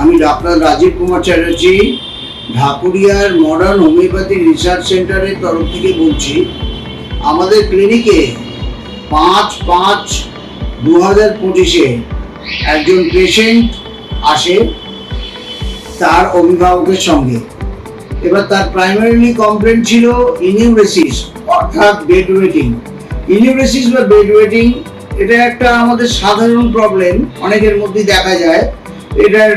আমি ডাক্তার রাজীব কুমার চ্যাটার্জি, ঢাকুরিয়ার modern homeopathy research সেন্টারের তরফ থেকে বলছি। আমাদের ক্লিনিকে পাঁচ পাঁচ দু হাজার পঁচিশে একজন পেশেন্ট আসে তার অভিভাবকের সঙ্গে। এবার তার প্রাইমারিলি কমপ্লেন ছিল ইনিউরেসিস অর্থাৎ বেড ওয়েটিং ইনিউরেসিস বা বেড ওয়েটিং এটা একটা আমাদের সাধারণ প্রবলেম অনেকের মধ্যেই দেখা যায়। এটার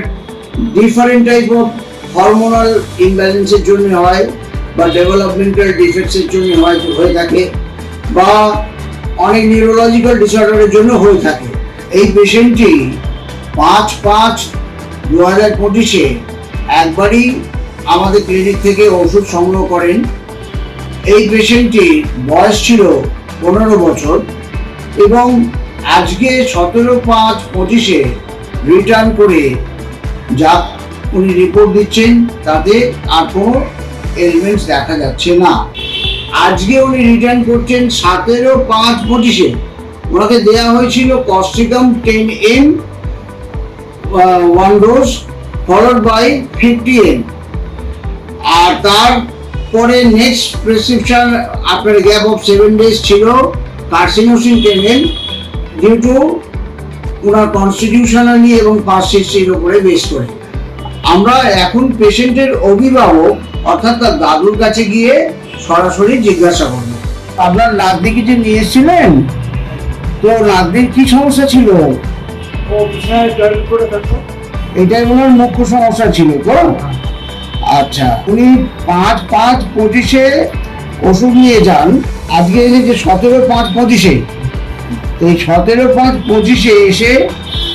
ডিফারেন্ট টাইপ অফ হরমোনাল ইমব্যালেন্সের জন্য হয় বা ডেভেলপমেন্টাল ডিফেক্টসের জন্য হয়, হয়ে থাকে বা অনেক নিউরোলজিক্যাল ডিসঅর্ডারের জন্য হয়ে থাকে। এই পেশেন্টটি পাঁচ পাঁচ দু হাজার পঁচিশে একবারই আমাদের ক্লিনিক থেকে ওষুধ সংগ্রহ করেন। এই পেশেন্টটির বয়স ছিল পনেরো বছর এবং আজকে সতেরো পাঁচ পঁচিশে রিটার্ন করে যা উনি রিপোর্ট দিচ্ছেন, তাতে আর কোনো এলিমেন্টস দেখা যাচ্ছে না। আজকে উনি রিটার্ন করছেন সতেরো পাঁচ পঁচিশে। ওনাকে দেওয়া হয়েছিল causticum ten M one dose followed by fifty M আর তারপরে নেক্সট প্রেসক্রিপশন আপনার গ্যাপ অফ সেভেন ডেজ ছিল carcinosin ten M due to owner constitutionally এবং পাস হিস্ট্রির উপরে বেস করে। আমরা এখন পেশেন্টের অভিভাবক অর্থাৎ তার দাদুর কাছে গিয়ে সরাসরি জিজ্ঞাসা করব। আপনার নাতনিকে যে নিয়ে এসেছিলেন? তো নাতনির কি সমস্যা ছিল? এটাই ওনার মুখ্য সমস্যা ছিল তো? আচ্ছা উনি পাঁচ পাঁচ পঁচিশে ওষুধ নিয়ে যান। আজকে যে সতেরো পাঁচ পঁচিশে এই সতেরো পাঁচ পঁচিশে এসে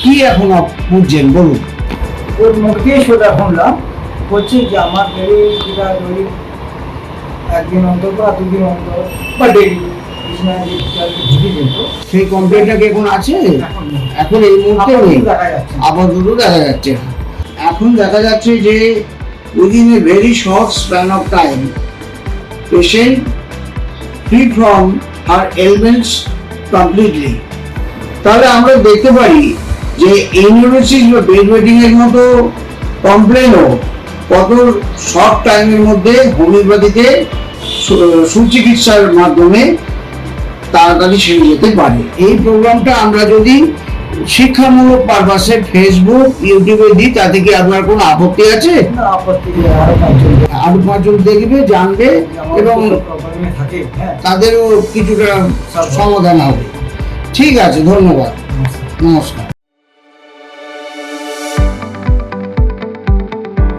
কি এখন বুঝছেন বলুন। ওর মুখে সোজা শুনলাম বলছে যে আমার ডেলি যেটা ডেলি একদিন অন্তর বা দুদিন অন্তর বা ডেলি সেই কমপ্লেনটা কি এখন আছে? এখন এই মুহূর্তে নেই। দেখা যাচ্ছে না। আপাতত দেখা যাচ্ছে এখন দেখা যাচ্ছে যে within a very short span of time patient free from R elements completely তাহলে আমরা দেখতে পারি যে ইউনিভার্সিস বা বেড ওয়েটিং এর মতো কমপ্লেনও কত শর্ট টাইমের মধ্যে হোমিওপ্যাথিতে সুচিকিৎসার মাধ্যমে তাড়াতাড়ি সেরে যেতে পারে। এই প্রোগ্রামটা আমরা যদি শিক্ষামূলক পারপাসে ফেসবুক ইউটিউবে দিই তাতে কি আপনার কোনো আপত্তি আছে না আরও পাঁচজন দেখবে জানবে এবং হ্যাঁ তাদেরও কিছুটা সমাধান হবে ঠিক আছে ধন্যবাদ নমস্কার। নমস্কার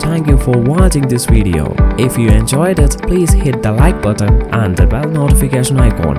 Thank you for watching this video. If you enjoyed it, please hit the like button and the bell notification icon.